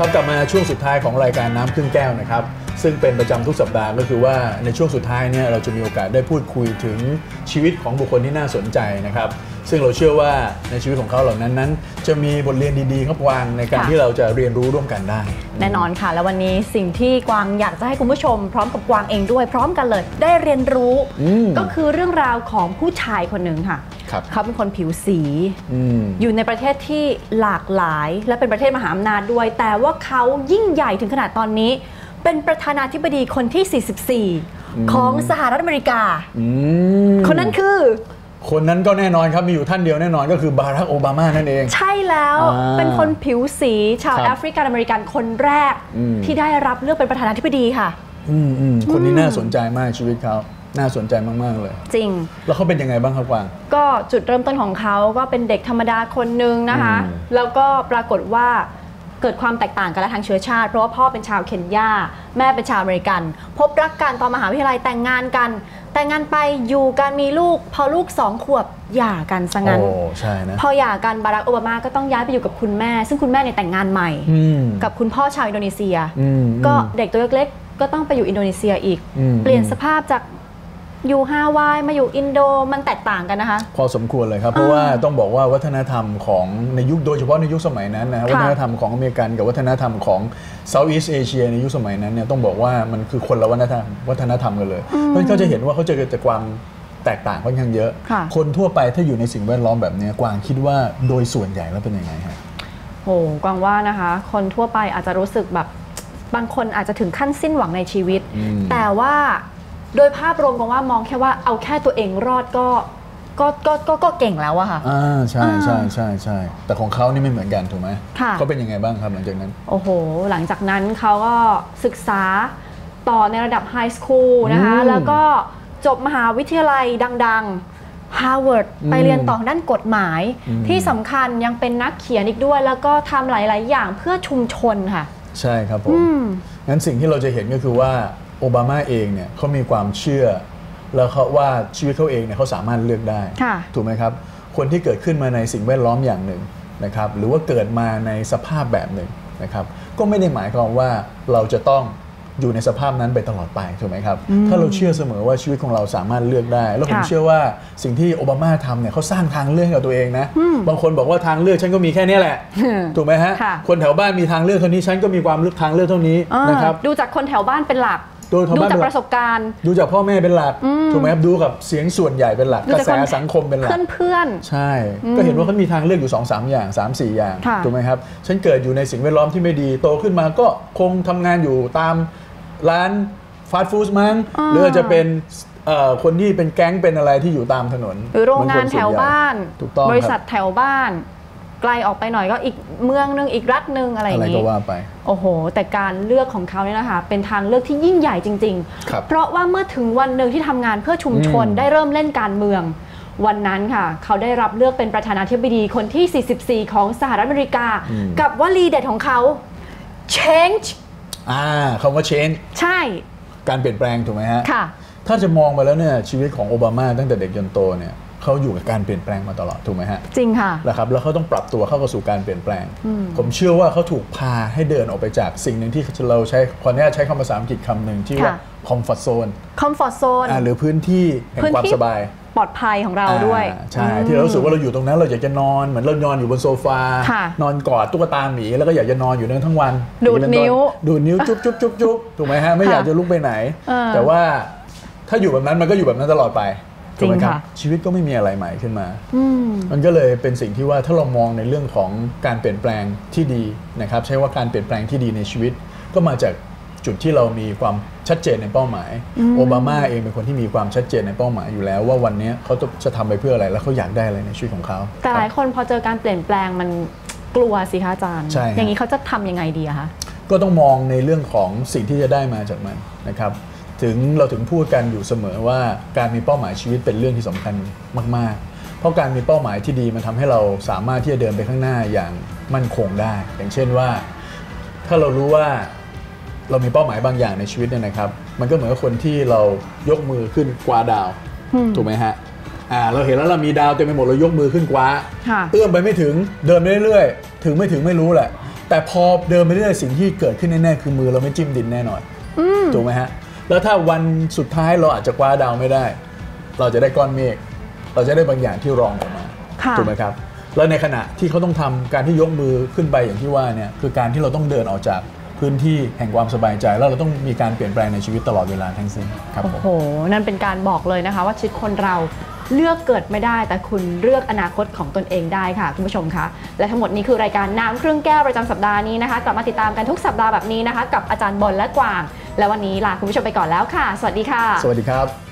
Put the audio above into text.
ครับกลับมาช่วงสุดท้ายของรายการน้ำครึ่งแก้วนะครับ ซึ่งเป็นประจำทุกสัปดาห์ก็คือว่าในช่วงสุดท้ายเนี่ยเราจะมีโอกาสได้พูดคุยถึงชีวิตของบุคคลที่น่าสนใจนะครับ ซึ่งเราเชื่อว่าในชีวิตของเขาเหล่านั้นนั้น จะมีบทเรียนดีๆครับวางในการค่ะที่เราจะเรียนรู้ร่วมกันได้ แน่นอนค่ะ แล้ววันนี้สิ่งที่กวางอยากจะให้คุณผู้ชม พร้อมกับกวางเองด้วย พร้อมกันเลยได้เรียนรู้อืมก็คือเรื่องราวของผู้ชายคนหนึ่งค่ะครับเขาเป็นคนผิวสีอืมอยู่ในประเทศที่หลากหลาย และเป็นประเทศมหาอำนาจด้วย แต่ว่าเขายิ่งใหญ่ถึงขนาดตอนนี้ เป็นประธานาธิบดีคนที่ 44 ของสหรัฐอเมริกาอืมคนนั้นคือ คนนั้นก็แน่นอนครับ มีอยู่ท่านเดียวแน่นอนก็คือบารักโอบามานั่นเอง ใช่แล้วอ่าเป็นคนผิวสีชาวครับแอฟริกันอเมริกันคนแรกอืมที่ได้รับเลือกเป็นประธานาธิบดีค่ะอืมอืมคนนี้น่าสนใจมากชีวิตเขาน่าสนใจมาก ๆ เลย จริง แล้วเขาเป็นยังไงบ้างครับกวาง ก็จุดเริ่มต้นของเขาก็เป็นเด็กธรรมดาคนหนึ่งนะคะอืมแล้วก็ปรากฏว่า เกิดความแตกต่างกันและทางเชื้อชาติ เพราะว่าพ่อเป็นชาวเคนยาแม่เป็นชาวอเมริกัน พบรักกันตอนมหาวิทยาลัยแต่งงานกัน แต่งงานไปอยู่กันมีลูก พอลูกสองขวบหย่ากันซะงั้น โอ้ใช่นะพอหย่ากันบารักโอบามาก็ต้องย้ายไปอยู่กับคุณแม่ ซึ่งคุณแม่เนี่ยแต่งงานใหม่อืมกับคุณพ่อชาวอินโดนีเซียอืมก็อืมเด็กตัวเล็กๆก็ต้องไปอยู่อินโดนีเซียอีกอืมเปลี่ยนสภาพจาก อยู่ฮาวายมาอยู่อินโดมันแตกต่างกันนะคะ พอสมควรเลยครับ เพราะว่าต้องบอกว่าวัฒนธรรมของในยุคโดยเฉพาะในยุคสมัยนั้นนะวัฒนธรรมของอเมริกันกับวัฒนธรรมของเซาท์อีสเอเชียในยุคสมัยนั้นเนี่ยต้องบอกว่ามันคือคนละวัฒนธรรมวัฒนธรรมกันเลยเพราะฉะนั้นเขาจะเห็นว่าเขาจะเกิดจากความแตกต่างค่อนข้างเยอะค่ะคนทั่วไปถ้าอยู่ในสิ่งแวดล้อมแบบเนี้ยกวางคิดว่าโดยส่วนใหญ่แล้วเป็นยังไงฮะโหกวางว่านะคะ คนทั่วไปอาจจะรู้สึกแบบบางคนอาจจะถึงขั้นสิ้นหวังในชีวิตอืมแต่ว่า โดยภาพรวมกวางว่ามองแค่ว่าเอาแค่ตัวเองรอดก็ก็ก็ก็ก็เก่งแล้วอะค่ะอ่าใช่อ่าใช่ใช่ใช่แต่ของเขานี่ไม่เหมือนกันถูกไหมค่ะเขาเป็นยังไงบ้างครับหลังจากนั้น โอ้โห หลังจากนั้นเขาก็ศึกษาต่อในระดับไฮสคูลนะคะอืมแล้วก็จบมหาวิทยาลัยดังๆ Harvard อืมไปเรียนต่อด้านกฎหมายอืมที่สำคัญยังเป็นนักเขียนอีกด้วย แล้วก็ทำหลาย ๆ อย่างเพื่อชุมชนค่ะ ใช่ครับผมอืมงั้นสิ่งที่เราจะเห็นก็คือว่า โอบามาเองเนี่ยเขามีความเชื่อ แล้วเขาว่าชีวิตเขาเองเนี่ยเขาสามารถเลือกได้ค่ะถูกไหมครับ คนที่เกิดขึ้นมาในสิ่งแวดล้อมอย่างหนึ่งนะครับหรือว่าเกิดมาในสภาพแบบหนึ่งนะครับก็ไม่ได้หมายความว่าเราจะต้องอยู่ในสภาพนั้นไปตลอดไปถูกไหมครับ ถ้าเราเชื่อเสมอว่าชีวิตของเราสามารถเลือกได้ แล้วผมค่ะเชื่อว่าสิ่งที่โอบามาทำเนี่ยเขาสร้างทางเลือกให้กับตัวเองนะ บางคนบอกว่าทางเลือกฉันก็มีแค่เนี้ยแหละ ถูกไหมฮะค่ะคนแถวบ้านมีทางเลือกเท่านี้ฉันก็มีความเลือกทางเลือกเท่านี้อ่านะครับดูจากคนแถวบ้านเป็นหลัก ดูแถวบ้านจากเป็นหลักประสบการณ์ดูจากพ่อแม่เป็นหลักอืมถูกไหมครับดูกับเสียงส่วนใหญ่เป็นหลักดูกระจากแสคนสังคมเป็นหลักเพื่อนเพื่อนใช่ ก็เห็นว่าเขามีทางเลือกอยู่2อสอย่าง 3 4 อย่างค่ะถูกไหมครับฉันเกิดอยู่ในสิ่งแวดล้อมที่ไม่ดีโตขึ้นมาก็คงทำงานอยู่ตามร้านฟาสต์ฟู้ดมั้งอ่าหรืออาจจะเป็นเอ่อคนที่เป็นแก๊งเป็นอะไรที่อยู่ตามถนนหรือโรงงานเหมือคแถวส่ใหญ่บ้านถูกต้องบริษัคทแถวบ้าน ไกลออกไปหน่อยก็อีกเมืองหนึงอีกรัฐหนึงอะไรออะไรย่างก็นี้ว่าไป โอ้โห แต่การเลือกของเขาเนี่ยนะคะเป็นทางเลือกที่ยิ่งใหญ่จริงครับๆเพราะว่าเมื่อถึงวันหนึ่งที่ทำงานเพื่อชุมชนอืมได้เริ่มเล่นการเมือง วันนั้นค่ะ เขาได้รับเลือกเป็นประธานาธิบดีคนที่ 44 ของสหรัฐอเมริกา กับวลีเด็ดของเขา change อ่าคำว่า change ใช่ การเปลี่ยนแปลงถูกไหมฮะค่ะ ถ้าจะมองไปแล้วเนี่ยชีวิตของโอบามาตั้งแต่เด็กจนโตเนี่ย เขาอยู่กับการเปลี่ยนแปลงมาตลอดถูกไหมฮะจริงค่ะนะครับแล้วเขาต้องปรับตัวเข้ากับสู่การเปลี่ยนแปลง ผมเชื่อว่าเขาถูกพาให้เดินออกไปจากสิ่งหนึ่งที่เราใช้ขออนุญาตใช้คำภาษาอังกฤษคำหนึ่งที่ว่าค่ะ comfort zone comfort zone อ่าหรือพื้นที่แห่งพื้นความที่สบายปลอดภัยของเราด้วยอ่าใช่ ที่เรารู้สึกว่าเราอยู่ตรงนั้นเราอยากจะนอนเหมือนเรานอนอยู่บนโซฟาค่ะนอนกอดตุ๊กตาหมีแล้วก็อยากจะนอนอยู่นั้นทั้งวัน ดูดอย่างเป็ต้นิ้ว ดูดนิ้วจุ๊บจุ๊บจุ๊บจุ๊บถูกไหมฮะ ไม่อยากจะลุกไปไหนเออแต่ว่าถ้าอยู่แบบนั้นมันก็อยู่แบบนั้นตลอดไปถูกไหม จริงครับค่ะชีวิตก็ไม่มีอะไรใหม่ขึ้นมาอืมมันก็เลยเป็นสิ่งที่ว่าถ้าเรามองในเรื่องของการเปลี่ยนแปลงที่ดีนะครับ ใช้ว่าการเปลี่ยนแปลงที่ดีในชีวิต ก็มาจากจุดที่เรามีความชัดเจนในเป้าหมาย โอบามาเองเป็นคนที่มีความชัดเจนในเป้าหมายอยู่แล้ว ว่าวันนี้เขาจะทำไปเพื่ออะไรแล้วเขาอยากได้อะไรในชีวิตของเขาแต่หลายครับคนพอเจอการเปลี่ยนแปลงมันกลัวสิคะอาจารย์ใช่ฮะอย่างนี้เขาจะทำยังไงดีอะคะก็ต้องมองในเรื่องของสิ่งที่จะได้มาจากมันนะครับ ถึงเราถึงพูดกันอยู่เสมอว่าการมีเป้าหมายชีวิตเป็นเรื่องที่สำคัญมาก ๆ เพราะการมีเป้าหมายที่ดีมันทำให้เราสามารถที่จะเดินไปข้างหน้าอย่างมั่นคงได้ อย่างเช่นว่า ถ้าเรารู้ว่าเรามีเป้าหมายบางอย่างในชีวิตเนี่ยนะครับ มันก็เหมือนกับคนที่เรายกมือขึ้นคว้าดาว ถูกไหมฮะอ่าเราเห็นแล้วเรามีดาวเต็มไปหมดเรายกมือขึ้นคว้าค่ะเอื้อมไปไม่ถึงเดินไปเรื่อยๆ ถึงไม่ถึงไม่รู้แหละ แต่พอเดินไปเรื่อยสิ่งที่เกิดขึ้นแน่ๆคือมือเราไม่จิ้มดินแน่นอนถูกไหมฮะ แล้วถ้าวันสุดท้ายเราอาจจะคว้าดาวไม่ได้ เราจะได้ก้อนเมฆเราจะได้บางอย่างที่รองลงมาค่ะถูกไหมครับ แล้วในขณะที่เขาต้องทำการที่ยกมือขึ้นไปอย่างที่ว่าเนี่ยคือการที่เราต้องเดินออกจากพื้นที่แห่งความสบายใจ แล้วเราต้องมีการเปลี่ยนแปลงในชีวิตตลอดเวลาทั้งสิ้นครับโอ้ผมโห นั่นเป็นการบอกเลยนะคะ ว่าชีวิตคนเราเลือกเกิดไม่ได้ แต่คุณเลือกอนาคตของตนเองได้ค่ะ คุณผู้ชมคะ และทั้งหมดนี้คือรายการน้ำครึ่งแก้วประจำสัปดาห์นี้นะคะกลับมาติดตามกันทุกสัปดาห์แบบนี้นะคะ กับอาจารย์บอลและกวาง และวันนี้ลาคุณผู้ชมไปก่อนแล้วค่ะ สวัสดีค่ะ สวัสดีครับ